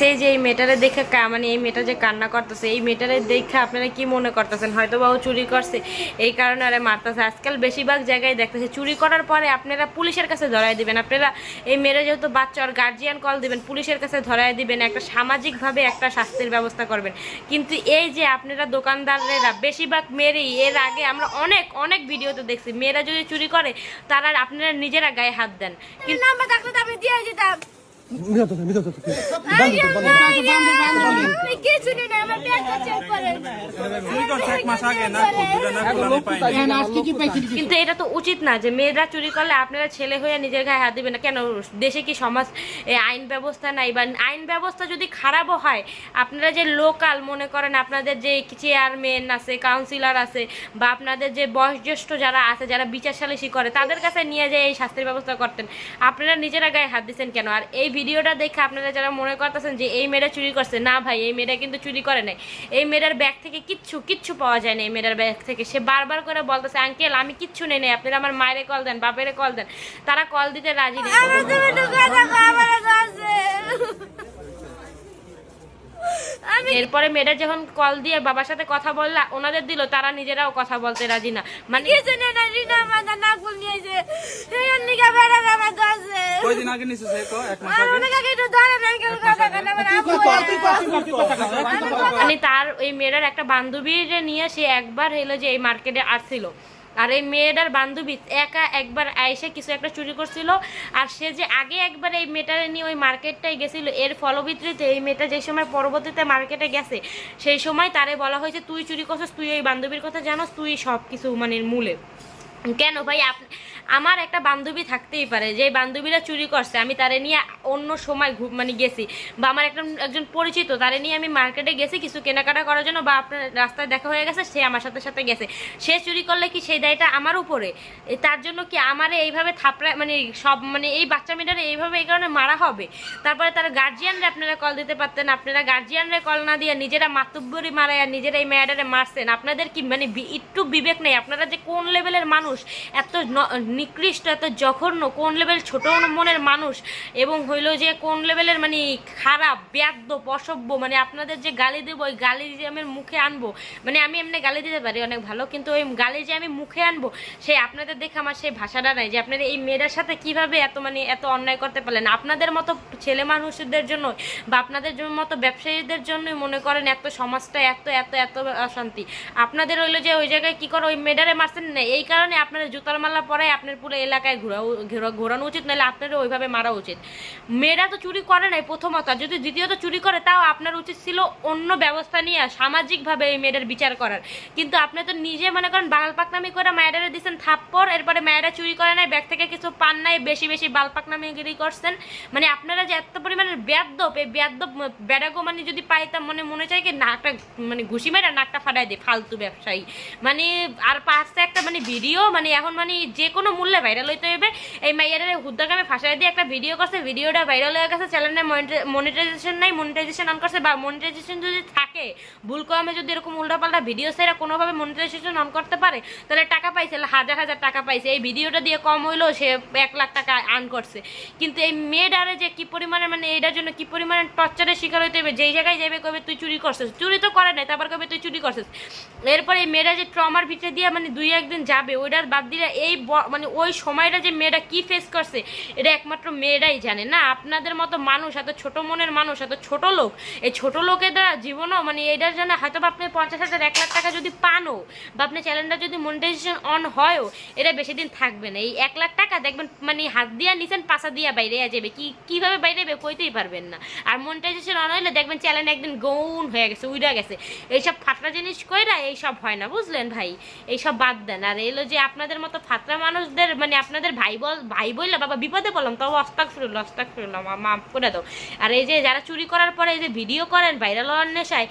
সেই যে এই মেয়েটারে দেখে মানে এই মেয়েটা যে কান্না করতেছে এই মেয়েটারে দেখে আপনারা কি মনে করতেছেন? হয়তো বা ও চুরি করছে। এই কারণে আরে মারতেছে। আজকাল বেশিরভাগ জায়গায় দেখতেছে চুরি করার পরে আপনারা পুলিশের কাছে ধরাই দিবেন। আপনারা এই মেয়েরা যেহেতু বাচ্চা আর গার্জিয়ান কল দিবেন পুলিশের কাছে ধরাই দিবেন একটা সামাজিকভাবে একটা শাস্তির ব্যবস্থা করবেন। কিন্তু এই যে আপনারা দোকানদারেরা বেশিরভাগ মেয়েরই এর আগে আমরা অনেক অনেক ভিডিওতে দেখছি। মেয়েরা যদি চুরি করে তারা আপনারা নিজেরা গায়ে হাত দেন। কিন্তু নাম্বার থাকলে তো আমি দিয়ে দিতাম পাইনি। কিন্তু এটা তো উচিত না যে মেয়েরা চুরি করলে আপনারা ছেলে হয়ে নিজের গায়ে হাত দিবেন না। কেন দেশে কি সমাজ আইন ব্যবস্থা নাই? বা আইন ব্যবস্থা যদি খারাপও হয় আপনারা যে লোকাল মনে করেন আপনাদের যে চেয়ারম্যান আছে কাউন্সিলর আছে বা আপনাদের যে বয়োজ্যেষ্ঠ যারা আছে যারা বিচার সালিসি করে তাদের কাছে নিয়ে যায় এই শাস্তির ব্যবস্থা করতেন। আপনারা নিজেরা গায়ে হাত দিচ্ছেন কেন? আর এই ভিডিওটা দেখে আপনারা যারা মনে করতেছেন যে এই মেয়েটা চুরি করছে, না ভাই, এই মেয়েরা কিন্তু চুরি করে নাই। এই মেয়েটার ব্যাগ থেকে কিচ্ছু কিচ্ছু পাওয়া যায় না এই মেয়েটার ব্যাগ থেকে। সে বারবার করে বলতেছে, আঙ্কেল, আমি কিচ্ছু নেই, নাই, আপনারা আমার মায়েরে কল দেন, বাপেরে কল দেন। তারা কল দিতে রাজি নেই আমার তুমি ঢুকে থাকো, আমার আছে। আমি এরপরে মেয়েটা যখন কল দিয়ে বাবার সাথে কথা বললা ওনাদের দিল তারা নিজেরাও কথা বলতে রাজি না। মানে মানে তার ওই মেয়েটার একটা বান্ধবী নিয়ে সে একবার হলো যে এই মার্কেটে আসছিল। আর এই মেয়েটার বান্ধবী একা একবার আইসে কিছু একটা চুরি করছিল, আর সে যে আগে একবার এই মেয়েটারে নিয়ে ওই মার্কেটটাই গেছিল, এর ফলবিত্রিতে এই মেয়েটা যে সময় পরবর্তীতে মার্কেটে গেছে, সেই সময় তারে বলা হয়েছে, তুই চুরি করছিস, তুই ওই বান্ধবীর কথা জানোস, তুই সব কিছু মানে মূলে। কেন ভাই? আমার একটা বান্ধবী থাকতেই পারে যে বান্ধবীরা চুরি করছে, আমি তারে নিয়ে অন্য সময় ঘু- মানে গেছি। বা আমার একটা একজন পরিচিত, তারে নিয়ে আমি মার্কেটে গেছি কিছু কেনাকাটা করার জন্য, বা আপনার রাস্তায় দেখা হয়ে গেছে, সে আমার সাথে সাথে গেছে। সে চুরি করলে কি সেই দায়টা আমার উপরে? তার জন্য কি আমারে এইভাবে থাপড়া মানে সব মানে এই বাচ্চা মেয়েটারে এইভাবে এই কারণে মারা হবে? তারপরে তার গার্জিয়ানরা আপনারা কল দিতে পারতেন, আপনারা গার্জিয়ানরা কল না দিয়ে নিজেরা মাতুব্বরি মারায় আর নিজেরা এই মেয়েটারে মারছেন। আপনাদের কি মানে একটু বিবেক নেই? আপনারা যে কোন লেভেলের মানুষ? এত ন- নিকৃষ্ট, এত জঘন্য, কোন লেভেল ছোট মনের মানুষ, এবং হইল যে কোন লেভেলের মানে খারাপ ব্যাদ্য অসভ্য মানে আপনাদের যে গালি দেবো, ওই গালি যে আমি মুখে আনব মানে আমি এমনি গালি দিতে পারি অনেক ভালো, কিন্তু ওই গালি যে আমি মুখে আনব সেই আপনাদের দেখে আমার সেই ভাষাটা নাই, যে আপনারা এই মেয়েটার সাথে কীভাবে এত মানে এত অন্যায় করতে পারলেন? আপনাদের মতো ছেলে মানুষদের জন্য বা আপনাদের মতো ব্যবসায়ীদের জন্যই মনে করেন এত সমাজটা এত এত এত অশান্তি। আপনাদের হইল যে ওই জায়গায় কি করে ওই মেডারে মারছেন? না, এই কারণে আপনার জুতার মালা পরে আপনার পুরো এলাকায় ঘোরা ঘোরা- ঘোরানো উচিত, নাহলে আপনারও ওইভাবে মারা উচিত। মেয়েরা তো চুরি করে নাই প্রথমত যদি দ্বিতীয়ত চুরি করে, তাও আপনার উচিত ছিল অন্য ব্যবস্থা নিয়ে, সামাজিকভাবে এই মেয়েটার বিচার করার। কিন্তু আপনি তো নিজে মনে করেন, বাল পাকনামি করে মায়েরা দিচ্ছেন থাপ্পড়, এরপরে মায়েরা চুরি করে নাই, ব্যাগ থেকে কিছু পান নাই, বেশি বেশি বাল পাকনামিগিরি করছেন। মানে আপনারা যে এত পরিমাণের ব্যাদ্যপ এই ব্যাদ্যপ বেড়াগো মানে যদি পাইতাম মানে মনে চাই কি, নাকটা মানে ঘুষি মেরা নাকটা ফাটাই দিই ফালতু ব্যবসায়ী। মানে আর পাশে একটা মানে ভিডিও মানে এখন মানে যে কোনো মূল্যে ভাইরাল হইতে হবে এই মাইয়ারের হুদ্দাগামে ফাঁসাই দিয়ে একটা ভিডিও করছে ভিডিওটা ভাইরাল হয়ে গেছে চ্যানেলে মনিটাইজেশন নাই মনিটাইজেশন অন করছে, বা মনিটাইজেশন যদি থাকে, ভুল কমে যদি এরকম উল্টাপাল্টা ভিডিও সেরা কোনোভাবে মনিটাইজেশন অন করতে পারে, তাহলে টাকা পাইছে, হাজার হাজার টাকা পাইছে। এই ভিডিওটা দিয়ে কম হইলেও সে এক লাখ টাকা আর্ন করছে। কিন্তু এই মেয়েটারে যে কি পরিমাণে মানে এটার জন্য কি পরিমাণে টর্চারের শিকার হইতে হবে যেই জায়গায় যাবে কবে তুই চুরি করছিস। চুরি তো করে নাই, তারপর কবে তুই চুরি করছিস। এরপরে এই মেয়েরা যে ট্রমার ভিতরে দিয়ে মানে দুই একদিন যাবে ওইটার বাদ দিয়ে এই মানে ওই সময়টা যে মেয়েরা কি ফেস করছে, এটা একমাত্র মেয়েরাই জানে। না, আপনাদের মতো মানুষ, এত ছোট মনের মানুষ, এত ছোট লোক, এই ছোট লোকেদের জীবনও মানে এটার জন্য হয়তো বা আপনি পঞ্চাশ হাজার, এক লাখ টাকা যদি পানও, বা আপনার চ্যানেলটা যদি মনিটাইজেশন অন হয়ও, এটা বেশি দিন থাকবে না। এই এক লাখ টাকা দেখবেন মানে হাত দিয়া নিছেন পাশা দিয়া বাইরে যাবে। কি, কীভাবে বাইরে যাবে কইতেই পারবেন না। আর মনিটাইজেশন অন হইলে দেখবেন চ্যানেল একদিন গৌন হয়ে গেছে, উইরা গেছে। এইসব ফাটলা জিনিস কইরা এইসব হয় না, বুঝলেন ভাই? এইসব বাদ দেন। আর এলো যে আপনাদের মতো ফাতরা মানুষদের মানে আপনাদের ভাই বল, ভাই বললে, বাবা বিপদে বললাম তবে অস্তাক ফিরল অস্তাক ফিরলাম মাফ করে দাও। আর এই যে যারা চুরি করার পরে এই যে ভিডিও করেন ভাইরাল হওয়ার নেশায়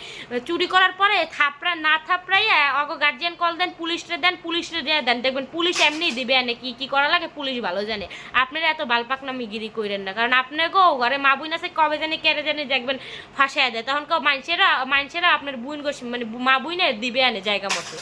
চুরি করার পরে থাপড়া, না থাপড়াইয়া অগ গার্জিয়ান কল দেন, পুলিশরে দেন, পুলিশরে দিয়ে দেন। দেখবেন পুলিশ এমনি দিবে এনে কি কি করা লাগে, পুলিশ ভালো জানে। আপনারা এত বালপাক নামি গিরি কইরেন না, কারণ আপনাকেও ঘরে মা বুন আছে, কবে জানি, কেড়ে জানি দেখবেন ফাঁসায় দেয়। তখন কেউ মানুষেরা মানুষেরা আপনার গোস মানে মা বুইনে দিবে আনে জায়গা মতো।